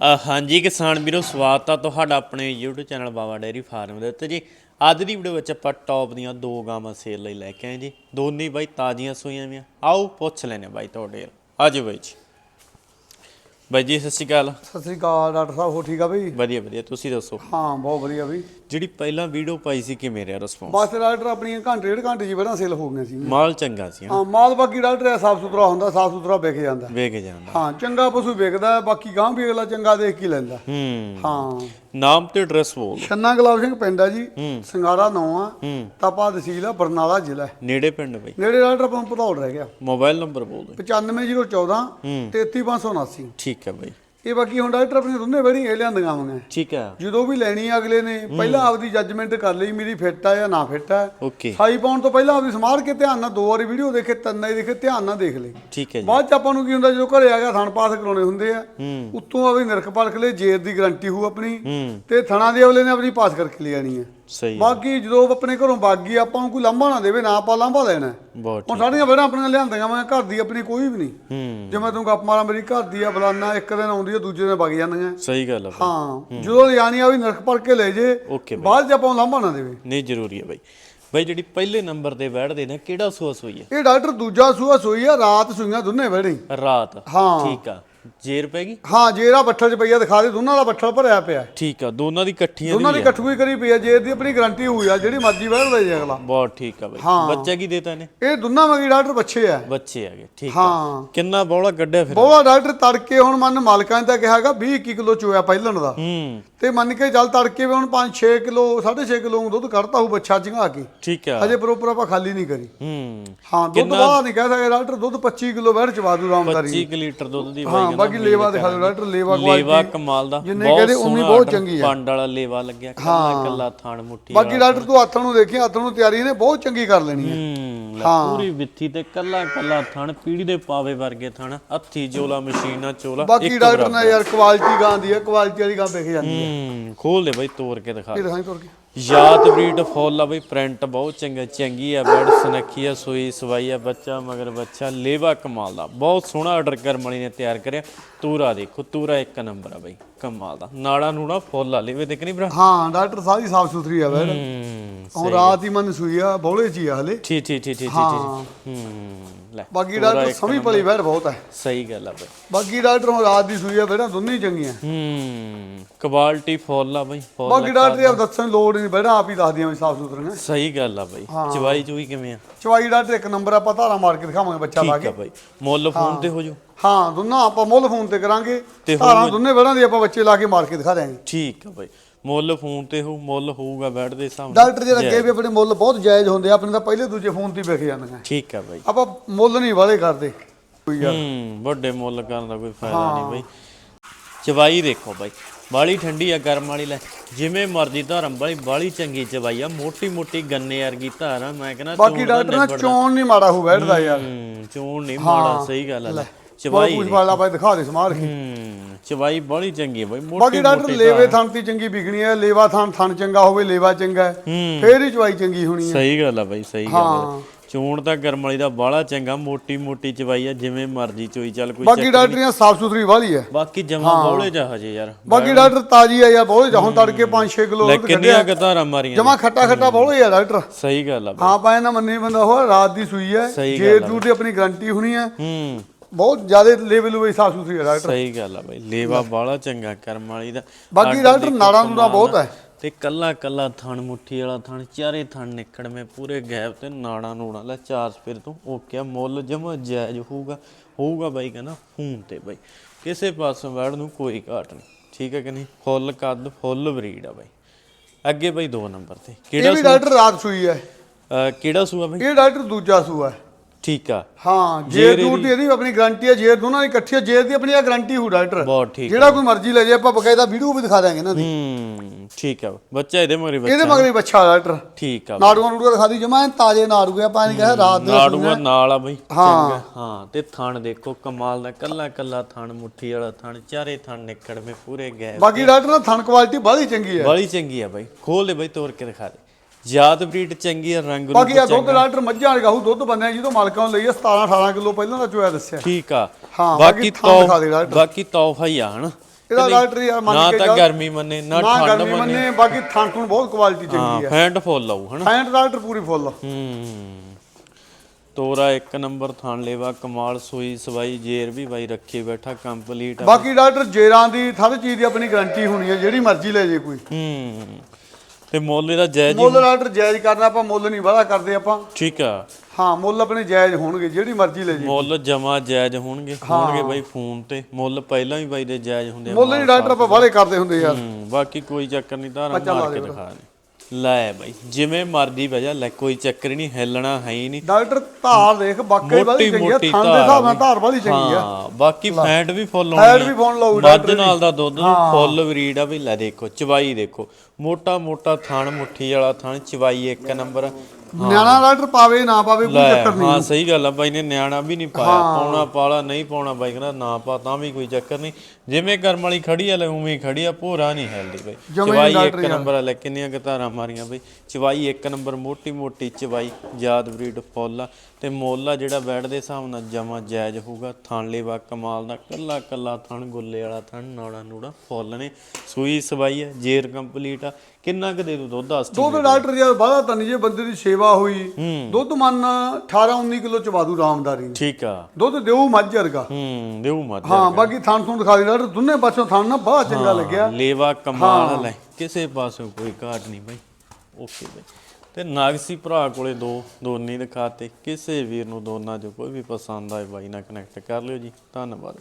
ਹਾਂਜੀ ਕਿਸਾਨ ਵੀਰੋ ਸਵਾਗਤ ਆ ਤੁਹਾਡਾ ਆਪਣੇ YouTube channel Baba dairy farm ਦੇ ਉੱਤੇ ਜੀ। ਅੱਜ ਦੀ ਵੀਡੀਓ ਵਿੱਚ ਆਪਾਂ ਟੌਪ ਦੀਆਂ ਦੋ ਗਾਵਾਂ ਸੇਲ ਲਈ ਲੈ ਕੇ ਆਏ ਜੀ। ਦੋਨੇ ਬਾਈ ਤਾਜ਼ੀਆਂ ਸੂਈਆਂ ਵੀਆਂ। ਆਓ ਪੁੱਛ ਲੈਨੇ ਬਾਈ ਤੁਹਾਡੇ ਆਜੋ ਬਾਈ ਜੀ। ਬਾਈ ਜੀ ਸਤਿ ਸ਼੍ਰੀ ਅਕਾਲ। ਸਤਿ ਸ੍ਰੀ ਅਕਾਲ ਡਾਕਟਰ ਸਾਹਿਬ ਹੋ ਠੀਕ ਆ ਬਈ? ਵਧੀਆ ਵਧੀਆ। ਤੁਸੀਂ ਦੱਸੋ? ਹਾਂ ਬਹੁਤ ਵਧੀਆ ਬਈ। ਜਿਹੜੀ ਪਹਿਲਾਂ ਵੀਡੀਓ ਪਾਈ ਸੀ ਕਿਵੇਂ ਰਿਹਾ ਰਿਸਪੌਂਸ ਬਸ ਡਾਕਟਰ ਆਪਣੀਆਂ ਘੰਟੇ ਡੇਢ ਘੰਟੇ ਜੀ ਪਹਿਲਾਂ ਸੇਲ ਹੋ ਗਈਆਂ ਸੀ ਮਾਲ ਚੰਗਾ ਸੀ ਹਾਂ। ਮਾਲ ਬਾਕੀ ਡਾਕਟਰ ਸਾਫ਼ ਸੁਥਰਾ ਹੁੰਦਾ ਸਾਫ਼ ਸੁਥਰਾ ਵਿਕ ਜਾਂਦਾ। ਵੇਖ ਜਾਂਦਾ। ਹਾਂ ਚੰਗਾ ਪਸ਼ੂ ਵਿਕਦਾ ਬਾਕੀ ਗਾਂ ਵੀ ਅਗਲਾ ਚੰਗਾ ਦੇਖ ਕੇ ਲੈਂਦਾ। ਹੂੰ। ਹਾਂ। ਨਾਮ ਤੇ ਐਡਰੈਸ ਬੋਲ। ਛੰਨਾ ਗੁਲਾਬ ਸਿੰਘ ਪਿੰਡ ਆ ਜੀ। ਸਿੰਗਾਰਾ ਨੌ ਆ ਤਪਾ ਤਹਿਸੀਲ ਆ ਬਰਨਾਲਾ ਜ਼ਿਲ੍ਹਾ। ਨੇੜੇ ਪਿੰਡ ਬਾਈ। ਨੇੜੇ ਡਾਕਟਰ ਆਪਾਂ ਭਦੌੜ ਰਹਿ ਗਿਆ। ਮੋਬਾਈਲ ਨੰਬਰ ਬੋਲ ਦਿਓ 95014 ਹੂੰ। 33579 ਠੀਕ ਹੈ ਬਾਈ। ਇਹ ਬਾਕੀ ਹੁਣ ਡਾਕਟਰ ਆਪਣੇ ਦੋਨੇ ਬੜੀ ਇਹ ਲਿਆਂਦੀਆਂ ਆਵਾਂਗੇ ਠੀਕ ਹੈ ਜਦੋਂ ਵੀ ਲੈਣੀ ਆ ਅਗਲੇ ਨੇ ਪਹਿਲਾਂ ਆਪਦੀ ਜੱਜਮੈਂਟ ਕਰ ਲਈ ਮੇਰੀ ਫਿੱਟ ਆ ਜਾਂ ਨਾ ਫਿੱਟ ਆ। ਓਕੇ। ਸਾਈ ਪਾਉਣ ਤੋਂ ਪਹਿਲਾਂ ਆਪਦੀ ਸਮਾਰ ਕੇ ਧਿਆਨ ਨਾਲ ਦੋ ਵਾਰੀ ਵੀਡੀਓ ਦੇਖੇ ਤਿੰਨ ਵਾਰੀ ਦੇਖੇ ਧਿਆਨ ਨਾਲ ਦੇਖ ਲਈ ਠੀਕ ਹੈ ਜੀ। ਬਾਅਦ ਚ ਆਪਾਂ ਨੂੰ ਕੀ ਹੁੰਦਾ ਜਦੋਂ ਘਰੇ ਆ ਗਿਆ ਥਣ ਪਾਸ ਕਰਾਉਣੇ ਹੁੰਦੇ ਆ। ਉੱਤੋਂ ਆਵੇ ਨਿਰਖ ਪਰਖ ਲੈ ਜੇਰ ਦੀ ਗਾਰੰਟੀ ਹੋਊ ਆਪਣੀ। ਤੇ ਥਣਾ ਦੇ ਅਗਲੇ ਨੇ ਆਪਣੀ ਪਾਸ ਕਰਕੇ ਲੈ ਜਾਣੀ ਹੈ ਸਹੀ ਬਾਕੀ ਜਦੋਂ ਆਪਣੇ ਘਰੋਂ ਬਾਗੀ ਆਪਾਂ ਨੂੰ ਕੋਈ ਲਾਂਭਾ ਨਾ ਦੇਵੇ ਨਾ ਆਪਾਂ ਲਾਂਭਾ ਲੈਣਾ। ਹੈ। ਬਹੁਤ ਹੁਣ ਸਾਡੀਆਂ ਬੜਾ ਆਪਣੀਆਂ ਲਿਆਂਦੀਆਂ ਮੈਂ ਘਰ ਦੀ ਆਪਣੀ ਕੋਈ ਵੀ ਨਹੀਂ। ਹੂੰ। ਜਿਵੇਂ ਤੂੰ ਗੱਪ ਮਾਰਾਂ ਮੇਰੀ ਘਰ ਦੀ ਆ ਬਲਾਨਾ ਇੱਕ ਦਿਨ ਆਉਂਦੀ ਆ ਦੂਜੇ ਦਿਨ ਵਗ ਜਾਂਦੀਆਂ। ਸਹੀ ਗੱਲ ਆ ਬਾਈ। ਹਾਂ ਜਦੋਂ ਲਿਆਣੀ ਆ ਵੀ ਨਿਰਖ ਪਰਖ ਕੇ ਲੈ ਜੇ ਓਕੇ ਬਾਈ। ਬਾਅਦ ਚ ਆਪਾਂ ਨੂੰ ਲਾਂਭਾ ਨਾ ਦੇਵੇ। ਨਹੀਂ ਜ਼ਰੂਰੀ ਹੈ ਬਾਈ। ਬਾਈ ਜਿਹੜੀ ਪਹਿਲੇ ਨੰਬਰ ਤੇ ਬੈਠਦੇ ਨੇ ਕਿਹੜਾ ਸੋਸ ਹੋਈ ਹੈ ਇਹ ਡਾਕਟਰ ਦੂਜਾ ਸੂਆ ਸੋਈ ਆ ਰਾਤ ਸੂਈਆਂ ਦੋਨੇ ਬੈਠੇ ਰਾਤ। ਹਾਂ। ਠੀਕ ਆ। ਜੇਰ ਪੈ ਗਈ? ਹਾਂ ਜੇਰਾ ਬੱਠਲ ਚ ਪਈਆ ਦਿਖਾ ਦੇ ਦੋਨਾਂ ਦਾ ਬੱਠਲ ਭਰਿਆ ਪਿਆ। ਹੈ। ਠੀਕ ਆ ਦੋਨਾਂ ਦੀ ਇਕੱਠੀਆਂ ਦੋਨਾਂ ਦੀ ਹੀ ਕਰੀ ਪਈ ਆ ਜੇਰ ਦੀ ਆਪਣੀ ਗਾਰੰਟੀ ਹੋਈ ਆ ਜਿਹੜੀ ਮਰਜ਼ੀ ਬੈਠ ਲੈ ਜੇ ਅਗਲਾ। ਬਹੁਤ ਠੀਕ ਆ ਬਾਈ। ਹਾਂ। ਬੱਚਾ ਕੀ ਦੇਤਾ ਨੇ ਇਹ ਦੋਨਾਂ ਮਗੀ ਡਾਕਟਰ ਬੱਚੇ ਆ। ਬੱਚੇ ਆਗੇ ਠੀਕ ਆ। ਹਾਂ। ਕਿੰਨਾ ਬੋਲਾ ਕੱਢਿਆ ਫਿਰ? ਬਹੁਆ ਡਾਕਟਰ ਤੜਕੇ ਹੁਣ ਮੰਨ ਮਾਲਕਾਂ ਨੇ ਤਾਂ ਕਿਹਾਗਾ 20 21 ਕਿਲੋ ਚੋਇਆ ਪਹਿਲਣ ਦਾ। ਹੂੰ। ਤੇ ਮੰਨ ਕੇ ਚੱਲ ਤੜਕੇ ਵੀ ਹੁਣ 5 6 ਕਿਲੋ 6.5 ਕਿਲੋ ਦੁੱਧ ਕੱਢਤਾ ਹੋਊ ਬੱਚਾ ਚੰਗਾ ਕੇ। ਠੀਕ ਆ। ਅਜੇ ਪ੍ਰੋਪਰ ਆਪਾਂ ਖਾਲੀ ਨਹੀਂ ਕਰੀ। ਹੂੰ। ਹਾਂ ਦੁੱਧ ਬਾਹਰ ਨਹੀਂ ਕਹਿ ਸਕਦੇ ਡਾਕਟਰ ਦੁੱਧ 25 ਕਿਲੋ ਬੈਠ ਚਵਾ ਦੂ ਰਾਮਦਾਰੀ 25 ਕੁ ਲੀਟਰ ਦੁੱਧ ਦੀ ਹਾਂ ਬਾਕੀ ਲੇਵਾ ਦਿਖਾ ਦਿਓ ਡਾਕਟਰ ਲੇਵਾ ਲੇਵਾ ਕਮਾਲ ਦਾ ਜਿੰਨੇ ਕਹਿੰਦੇ ਸੋਹਣਾ ਬਹੁਤ ਚੰਗੀ ਆ। ਪੰਡ ਵਾਲਾ ਲੇਵਾ ਲੱਗਿਆ ਕੱਲਾ ਕੱਲਾ ਥਣ ਮੁੱਠੀ ਬਾਕੀ ਡਾਕਟਰ ਤੂੰ ਹੱਥਾਂ ਨੂੰ ਦੇਖੀ ਹੱਥਾਂ ਨੂੰ ਤਿਆਰੀ ਨੇ ਬਹੁਤ ਚੰਗੀ ਕਰ ਲੈਣੀ ਹੈ ਹੂੰ। ਲੈ ਪੂਰੀ ਵਿੱਥੀ ਤੇ ਕੱਲਾ ਕੱਲਾ ਥਣ ਪੀੜੀ ਦੇ ਪਾਵੇ ਵਰਗੇ ਥਣ ਹੱਥੀ ਚੋਲਾ ਮਸ਼ੀਨਾ ਚੋਲਾ ਬਾਕੀ ਡਾਕਟਰ ਨੇ ਯਾਰ ਕੁਆਲਿਟੀ ਗਾਂ ਦੀ ਹੈ ਕੁਆਲਿਟੀ ਵਾਲੀ ਗਾਂ ਵਿਕ ਜਾਂਦੀ ਹੈ। ਹੂੰ ਖੋਲ ਦੇ ਬਾਈ ਤੋੜ ਕੇ ਦਿਖਾ ਇਹ ਦਿਖਾਈ ਤੁਰ ਕੇ? ਯਾਦ ਬਰੀਡ ਫੁੱਲ ਆ ਬਈ ਪ੍ਰਿੰਟ ਬਹੁਤ ਚੰਗਾ ਚੰਗੀ ਆ ਬੈਡ ਸੁਨੱਖੀ ਆ ਸੂਈ ਸਵਾਈ ਆ ਬੱਚਾ ਮਗਰ ਬੱਚਾ ਲੇਵਾ ਕਮਾਲ ਦਾ ਬਹੁਤ ਸੋਹਣਾ ਆਰਡਰ ਕਰਮਣੀ ਨੇ ਤਿਆਰ ਕਰਿਆ। ਤੂਰਾ ਦੇਖੋ ਤੂਰਾ ਇੱਕ ਨੰਬਰ ਆ ਬਈ ਕਮਾਲ ਦਾ। ਨਾੜਾ ਨੂੜਾ ਫੁੱਲ ਆ ਲੇਵੇ ਦੇਖ ਨਹੀਂ ਭਰਾ? ਹਾਂ ਡਾਕਟਰ ਸਾਰੀ ਸਾਫ਼ ਸੁਥਰੀ ਆ ਬੈਡ। ਹੂੰ ਹੁਣ ਰਾਤ ਹੀ ਮਨ ਸੂਈ ਆ ਬੋਲੇ ਆ ਹਲੇ। ਠੀਕ ਠੀਕ ਠੀਕ ਠੀਕ। ਹਾਂ। ਹੂੰ। ਲੈ ਬਾਕੀ ਡਾਕਟਰ ਸਮੀ ਪਲੀ ਬੈਡ ਬਹੁਤ ਹੈ। ਸਹੀ ਗੱਲ ਆ ਬਈ। ਬਾਕੀ ਡਾਕਟਰ ਹੁਣ ਰਾਤ ਦੀ ਸੂਈ ਆ ਬੈਡਾਂ ਦੋਨੇ ਚੰਗੀਆਂ। ਹੂੰ ਕੁਆਲਿਟੀ ਫੁੱਲ ਆ ਬਈ ਫੁੱਲ ਬਾਕੀ ਡਾਕਟਰ ਇਹ ਦੱਸਣ ਲੋੜ ਨਹੀਂ ਬੈਡਾਂ ਆਪ ਹੀ ਦੱਸਦੀਆਂ ਵੀ ਸਾਫ਼ ਸੁਥਰੀਆਂ ਸਹੀ ਗੱਲ ਆ ਬਈ। ਚਵਾਈ ਚੂਈ ਕਿਵੇਂ ਆ? ਚਵਾਈ ਡਾਕਟਰ ਇੱਕ ਨੰਬਰ ਆਪਾਂ ਧਾਰਾ ਮਾਰ ਕੇ ਦਿਖਾਵਾਂਗੇ ਬੱਚਾ ਲਾ ਠੀਕ ਆ ਕੇ। ਬਈ। ਮੁੱਲ ਫੋਨ ਤੇ ਹੋ ਜਾਓ ਹਾਂ ਦੋਨਾਂ ਆਪਾਂ ਮੁੱਲ ਫੋਨ ਤੇ ਕਰਾਂਗੇ। ਧਾਰਾਂ ਦੋਨੇ ਬੈਡਾਂ ਦੀ ਆਪਾਂ ਬੱਚੇ ਲਾ ਕੇ ਮਾਰ ਕੇ ਦਿਖਾ ਦਿਆਂਗੇ। ਠੀਕ ਆ ਬਈ। ਮੁੱਲ ਫੋਨ ਤੇ ਹੋ ਮੁੱਲ ਹੋਊਗਾ ਬੈਠ ਦੇ ਹਿਸਾਬ ਨਾਲ। ਡਾਕਟਰ ਜਿਹੜੇ ਅੱਗੇ ਵੀ ਆਪਣੇ ਮੁੱਲ ਬਹੁਤ ਜਾਇਜ਼ ਹੁੰਦੇ ਆ ਆਪਣੇ ਤਾਂ ਪਹਿਲੇ ਦੂਜੇ ਫੋਨ ਤੇ ਵਿਕ ਜਾਂਦੀਆਂ ਠੀਕ ਆ ਬਈ। ਆਪਾਂ ਮੁੱਲ ਨਹੀਂ ਵਾਲੇ ਕਰਦੇ ਕੋਈ ਯਾਰ ਹੂੰ ਵੱਡੇ ਮੁੱਲ ਕਰਨ ਦਾ ਕੋਈ ਫਾਇਦਾ ਨਹੀਂ ਬਈ। ਚਵਾਈ ਦੇਖੋ ਬਈ ਬਾਲੀ ਠੰਡੀ ਆ ਗਰਮ ਵਾਲੀ ਲੈ। ਜਿਵੇਂ ਮਰਜ਼ੀ ਧਰਮ ਵਾਲੀ ਬਾਲੀ ਚੰਗੀ ਚਵਾਈ ਆ ਮੋਟੀ ਮੋਟੀ ਗੰਨੇ ਵਰਗੀ ਧਾਰ ਮੈਂ ਕਹਿੰਦਾ ਬਾਕੀ ਡਾਕਟਰ ਨਾਲ ਚੋਣ ਨਹੀਂ ਮਾੜਾ ਹੋ ਬੈਠਦਾ ਯਾਰ। ਹੂੰ ਚੋਣ ਨਹੀਂ ਮਾੜਾ ਸਹੀ ਗੱਲ ਆ ਲੈ। ਚਵਾਈ ਕੁਝ ਵਾਲਾ ਆਪਾਂ ਦਿਖਾ ਦੇ ਸਮਾਰ ਕੇ। ਹੂੰ ਚਵਾਈ ਬਾਲੀ ਚੰਗੀ ਆ ਬਈ ਬਾਕੀ ਮੋਟੀ ਡਾਕਟਰ ਮੋਟੀ ਲੇਵੇ ਥਣ ਦੀ ਚੰਗੀ ਵਿਕਣੀ ਹੈ ਲੇਵਾ ਥਣ ਥਣ ਚੰਗਾ ਹੋਵੇ ਲੇਵਾ ਚੰਗਾ ਫੇਰ ਹੀ ਚਵਾਈ ਚੰਗੀ ਹੋਣੀ ਹੈ ਸਹੀ ਗੱਲ ਆ ਬਈ ਸਹੀ ਗੱਲ ਆ। ਹਾਂ। ਚੋਣ ਤਾਂ ਗਰਮ ਵਾਲੀ ਦਾ ਬਾਲਾ ਚੰਗਾ ਮੋਟੀ ਮੋਟੀ ਚਵਾਈ ਆ ਜਿਵੇਂ ਮਰਜ਼ੀ ਚੋਈ ਚੱਲ ਕੋਈ ਬਾਕੀ ਡਾਕਟਰੀਆਂ ਸਾਫ਼ ਸੁਥਰੀ ਵਾਲੀ ਹੈ ਬਾਕੀ ਜਮਾ ਬੌਲੇ ਜਾ ਹਜੇ ਯਾਰ। ਬਾਕੀ ਡਾਕਟਰ ਤਾਜੀ ਆ ਯਾਰ ਬਹੁਤ ਹੁਣ ਤੜਕੇ 5-6 ਕਿਲੋ ਲੈ ਕਿੰਨੀਆਂ ਕਤਾਰਾਂ ਮਾਰੀਆਂ ਜਮਾ ਖੱਟਾ ਖੱਟਾ ਬਹੁਤ ਆ ਡਾਕਟਰ। ਸਹੀ ਗੱਲ ਆ ਬਈ। ਹਾਂ ਪਾਏ ਨਾ ਮੰਨੇ ਬੰਦਾ ਹੋ ਰਾਤ ਦੀ ਸੂਈ ਹੈ ਜੇ ਆ ਜੂਰ ਦੀ ਆਪਣੀ ਗਾਰੰਟੀ ਹੋਣੀ ਹੈ ਹੂੰ। ਬਹੁਤ ਜ਼ਿਆਦਾ ਲੈਵਲ ਹੋਈ ਸਾਫ਼ ਸੁਥਰੀ ਹੈ ਡਾਕਟਰ। ਸਹੀ ਗੱਲ ਆ ਬਈ ਲੇਵਾ ਬਾਲਾ ਚੰਗਾ ਕਰਮ ਵਾਲੀ ਦਾ। ਬਾਕੀ ਡਾਕਟਰ ਨਾੜਾਂ ਨੂੜਾਂ ਬਹੁਤ ਹੈ ਤੇ ਕੱਲਾ ਕੱਲਾ ਥਣ ਮੁੱਠੀ ਵਾਲਾ ਥਣ ਚਾਰੇ ਥਣ ਨਿਕੜਵੇਂ ਪੂਰੇ ਗੈਪ ਤੇ ਨਾੜਾ ਨੂੜਾ। ਲੈ ਚਾਰ ਸਪੇਰ ਤੋਂ ਓਕੇ ਆ, ਮੁੱਲ ਜਮਾ ਜਾਇਜ਼ ਹੋਊਗਾ। ਹੋਊਗਾ ਬਾਈ ਕਹਿੰਦਾ ਫੋਨ ਤੇ ਬਾਈ। ਕਿਸੇ ਪਾਸੋਂ ਵੜ ਨੂੰ ਕੋਈ ਘਾਟ ਨਹੀਂ। ਠੀਕ ਹੈ ਕਿ ਨਹੀਂ? ਫੁੱਲ ਕੱਦ ਫੁੱਲ ਬਰੀਡ ਆ ਬਾਈ। ਅੱਗੇ ਬਾਈ ਦੋ ਨੰਬਰ ਤੇ। ਇਹ ਕਿਹੜਾ ਵੀ ਡਾਕਟਰ ਰਾਤ ਸੂਈ ਹੈ। ਅਹ ਕਿਹੜਾ ਸੂਆ ਬਾਈ? ਇਹ ਡਾਕਟਰ ਦੂਜਾ ਸੂਆ। ਹੈ ਠੀਕ ਆ। ਹਾਂ ਜੇ ਦੂਰ ਦੀ ਇਹਦੀ ਆਪਣੀ ਗਾਰੰਟੀ ਹੈ ਜੇ ਦੋਨਾਂ ਦੀ ਇਕੱਠੀ ਹੈ ਜੇ ਦੀ ਆਪਣੀ ਗਾਰੰਟੀ ਹੋ ਡਾਕਟਰ। ਬਹੁਤ ਠੀਕ ਜਿਹੜਾ ਕੋਈ ਮਰਜ਼ੀ ਲੈ ਜੇ ਆਪਾਂ ਬਕਾਇਦਾ ਵੀਡੀਓ ਵੀ ਦਿਖਾ ਦਾਂਗੇ ਇਹਨਾਂ ਦੀ। ਹੂੰ ਠੀਕ ਆ। ਬੱਚਾ ਇਹਦੇ ਮਗਰੇ ਇਹਦੇ ਬੱਚਾ। ਮਗਰ ਹੀ ਬੱਚਾ ਡਾਕਟਰ। ਠੀਕ ਆ। ਨਾੜੂਆਂ ਨੂੜੂਆਂ ਦਿਖਾ ਦੀ ਜਮਾ ਤਾਜ਼ੇ ਨਾੜੂਏ ਆਪਾਂ ਨਹੀਂ ਕਹੇ ਰਾਤ ਦੇ ਨਾੜੂਆ ਨਾਲ ਆ ਬਈ ਹਾਂ। ਹਾਂ ਤੇ ਥਣ ਦੇਖੋ ਕਮਾਲ ਦਾ ਕੱਲਾ ਕੱਲਾ ਥਣ ਮੁੱਠੀ ਵਾਲਾ ਥਣ ਚਾਰੇ ਥਣ ਨਿਕੜਵੇਂ ਪੂਰੇ ਗਏ ਬਾਕੀ ਡਾਕਟਰ ਨਾਲ ਥਣ ਕੁਆਲਿਟੀ ਬਾਹਲੀ ਚੰਗੀ ਹੈ। ਬੜੀ ਚੰਗੀ ਆ ਬਾਈ। ਖੋਲ ਦੇ ਬਾਈ ਤੋੜ ਕੇ ਦਿਖਾ ਦੇ। ਯਾਦ ਬਰੀਡ ਚੰਗੀ ਆ ਰੰਗ ਬਾਕੀ ਰੂਪ ਆ ਦੁੱਧ ਡਾਕਟਰ ਮੱਝਾਂ ਵਾਲੇ ਗਾਹੂ ਦੁੱਧ ਬੰਨਿਆ ਜਿਹਦੋਂ ਮਾਲਕਾਂ ਨੂੰ ਲਈ ਆ 17 18 ਕਿਲੋ ਪਹਿਲਾਂ ਦਾ ਚੋਇਆ ਦੱਸਿਆ। ਠੀਕ ਆ। ਹਾਂ, ਬਾਕੀ ਬਾਕੀ। ਬਾਕੀ ਤੋਹਫਾ ਹੀ ਆ ਹਨਾ? ਇਹਦਾ ਡਾਕਟਰ ਯਾਰ ਮੰਨ ਨਾ ਕੇ ਤਾਂ ਚੱਲ- ਗਰਮੀ ਮੰਨੇ ਨਾ ਨਾ ਠੰਡ ਗਰਮੀ ਮੰਨੇ। ਬਾਕੀ ਥਣ ਥਣ ਬਹੁਤ ਕੁਆਲਿਟੀ ਚੰਗੀ ਹੈ ਫੈਂਟ ਫੁੱਲ ਆਊ ਹਨਾ? ਫੈਂਟ ਡਾਕਟਰ ਪੂਰੀ ਫੁੱਲ ਹੂੰ। ਤੋਰਾ ਇੱਕ ਨੰਬਰ ਥਣ ਲੈਵਾ ਕਮਾਲ ਸੂਈ ਸਵਾਈ ਜੇਰ ਵੀ ਬਾਈ ਰੱਖੇ ਬੈਠਾ ਕੰਪਲੀਟ ਆ। ਬਾਕੀ ਡਾਕਟਰ ਜੇਰਾਂ ਦੀ ਹਰ ਚੀਜ਼ ਦੀ ਆਪਣੀ ਗਾਰੰਟੀ ਹੋਣੀ ਹੈ ਜਿਹੜੀ ਮਰਜ਼ੀ ਲੈ ਜੇ ਕੋਈ। ਹੂੰ। ਤੇ ਮੁੱਲ ਇਹਦਾ ਜਾਇਜ਼ ਹੀ ਮੁੱਲ ਡਾਕਟਰ ਜਾਇਜ਼ ਕਰਨਾ ਆਪਾਂ ਮੁੱਲ ਨਹੀਂ ਵਾਦਾ ਕਰਦੇ ਆਪਾਂ। ਠੀਕ ਆ। ਹਾਂ ਮੁੱਲ ਆਪਣੇ ਜਾਇਜ਼ ਹੋਣਗੇ ਜਿਹੜੀ ਮਰਜ਼ੀ ਲੈ ਜੇ ਮੁੱਲ ਜਮਾ ਜਾਇਜ਼ ਹੋਣਗੇ। ਹੋਣਗੇ ਬਾਈ ਫੋਨ ਤੇ ਮੁੱਲ ਪਹਿਲਾਂ ਵੀ ਬਾਈ ਦੇ ਜਾਇਜ਼ ਹੁੰਦੇ ਆ ਮੁੱਲ ਨਹੀਂ ਡਾਕਟਰ ਆਪਾਂ ਵਾਲੇ ਕਰਦੇ ਹੁੰਦੇ ਯਾਰ ਹੂੰ ਬਾਕੀ ਕੋਈ ਚੱਕਰ ਨਹੀਂ ਧਾਰਾ ਮਾਰ ਕੇ ਦਿਖਾ ਦੇ। ਲੈ ਬਾਈ ਜਿਵੇਂ ਮਰਦੀ ਵਜਾ ਲੈ ਕੋਈ ਚੱਕਰ ਨਹੀਂ ਹਿੱਲਣਾ ਹੈ ਹੀ ਨਹੀਂ। ਡਾਕਟਰ ਧਾਰ ਦੇਖ ਬਾਕੀ ਵਾਲੀ ਚੰਗੀ ਆ ਥਣ ਦੇ ਹਿਸਾਬ ਨਾਲ ਧਾਰ ਵਾਲੀ ਚੰਗੀ ਆ। ਹਾਂ ਬਾਕੀ ਫੈਟ ਵੀ ਫੁੱਲ ਫੈਟ ਹੋਣੀ ਵੀ ਫੋਨ ਲਾਉ ਮੱਝ। ਨਾਲ ਦਾ ਦੁੱਧ ਨੂੰ ਫੁੱਲ ਵਰੀਡ ਆ ਵੀ ਲੈ ਦੇਖੋ ਚਵਾਈ ਦੇਖੋ। ਮੋਟਾ ਮੋਟਾ ਥਣ ਮੁੱਠੀ ਵਾਲਾ ਥਣ ਚਵਾਈ ਇੱਕ ਨੰਬਰ। ਨਿਆਣਾ ਡਾਕਟਰ ਪਾਵੇ ਨਾ ਪਾਵੇ ਕੋਈ ਚੱਕਰ ਨਹੀਂ। ਹਾਂ ਸਹੀ ਗੱਲ ਆ ਬਾਈ ਨੇ ਨਿਆਣਾ ਵੀ ਨਹੀਂ ਪਾਇਆ ਪਾਉਣਾ ਪਾਲਾ ਨਹੀਂ ਪਾਉਣਾ ਬਾਈ ਕਹਿੰਦਾ ਨਾ ਪਾ ਤਾਂ ਵੀ ਕੋਈ ਚੱਕਰ ਨਹੀਂ। ਜਿਵੇਂ ਕਰਮ ਵਾਲੀ ਖੜੀ ਆ ਲੈ ਉਵੇਂ ਹੀ ਖੜੀ ਆ ਭੋਰਾ ਨਹੀਂ ਹੈਲਦੀ ਬਾਈ। ਚਵਾਈ ਇੱਕ ਨੰਬਰ ਆ ਲੈ ਕਿੰਨੀਆਂ ਕਤਾਰਾਂ ਮਾਰੀਆਂ ਬਾਈ। ਚਵਾਈ ਇੱਕ ਨੰਬਰ ਮੋਟੀ ਮੋਟੀ ਚਵਾਈ ਯਾਦ ਬਰੀਡ ਫੁੱਲ ਤੇ ਮੁੱਲ ਆ ਜਿਹੜਾ ਬੈਡ ਦੇ ਹਿਸਾਬ ਨਾਲ ਜਮਾ ਜਾਇਜ਼ ਹੋਊਗਾ ਥਣ ਲੇਵਾ ਕਮਾਲ ਦਾ ਕੱਲਾ ਕੱਲਾ ਥਣ ਗੁੱਲੇ ਵਾਲਾ ਥਣ ਨਾੜਾ ਨੂੜਾ ਫੁੱਲ ਨੇ। ਸੂਈ ਸਵਾਈ ਆ ਜੇਰ ਕੰਪਲੀਟ ਆ ਕਿੰਨਾ ਕੁ ਦੇ ਦੂ ਦੁੱਧ ਠੀਕ ਦੁੱਧ ਡਾਕਟਰ ਯਾਰ ਬਾਹਲਾ ਤਾਂ ਨਹੀਂ ਜੇ ਬੰਦੇ ਦੀ ਸੇਵਾ ਹੋਈ। ਹੂੰ। ਦੁੱਧ ਮੰਨ 18 19 ਕਿਲੋ ਚ ਵਾਧੂ ਰਾਮਦਾਰੀ ਠੀਕ ਆ। ਦੁੱਧ ਦੇਊ ਮੱਝ ਵਰਗਾ। ਹੂੰ ਦੇਉ ਮਤ ਹਾਂ ਬਾਕੀ ਥਣ ਥਣ ਦਿਖਾ ਦੇ ਡਾਕਟਰ ਦੋਨੇ ਪਾਸੋਂ ਥਣ ਨਾ ਬੜਾ ਚੰਗਾ ਲੱਗਿਆ। ਲੇਵਾ ਕਮਾਲ ਲੈ ਕਿਸੇ ਪਾਸੋਂ ਕੋਈ ਘਾਟ ਨਹੀਂ ਬਾਈ। ਓਕੇ ਬਾਈ। ਤੇ ਨਾਗਸੀ ਭਰਾ ਕੋਲੇ ਦੋ ਦੋਨੀ ਦਿਖਾਤੇ ਕਿਸੇ ਵੀਰ ਨੂੰ ਦੋਨਾਂ ਚੋਂ ਕੋਈ ਵੀ ਪਸੰਦ ਆਏ ਬਾਈ ਨਾਲ ਕਨੈਕਟ ਕਰ ਲਿਓ ਜੀ। ਧੰਨਵਾਦ।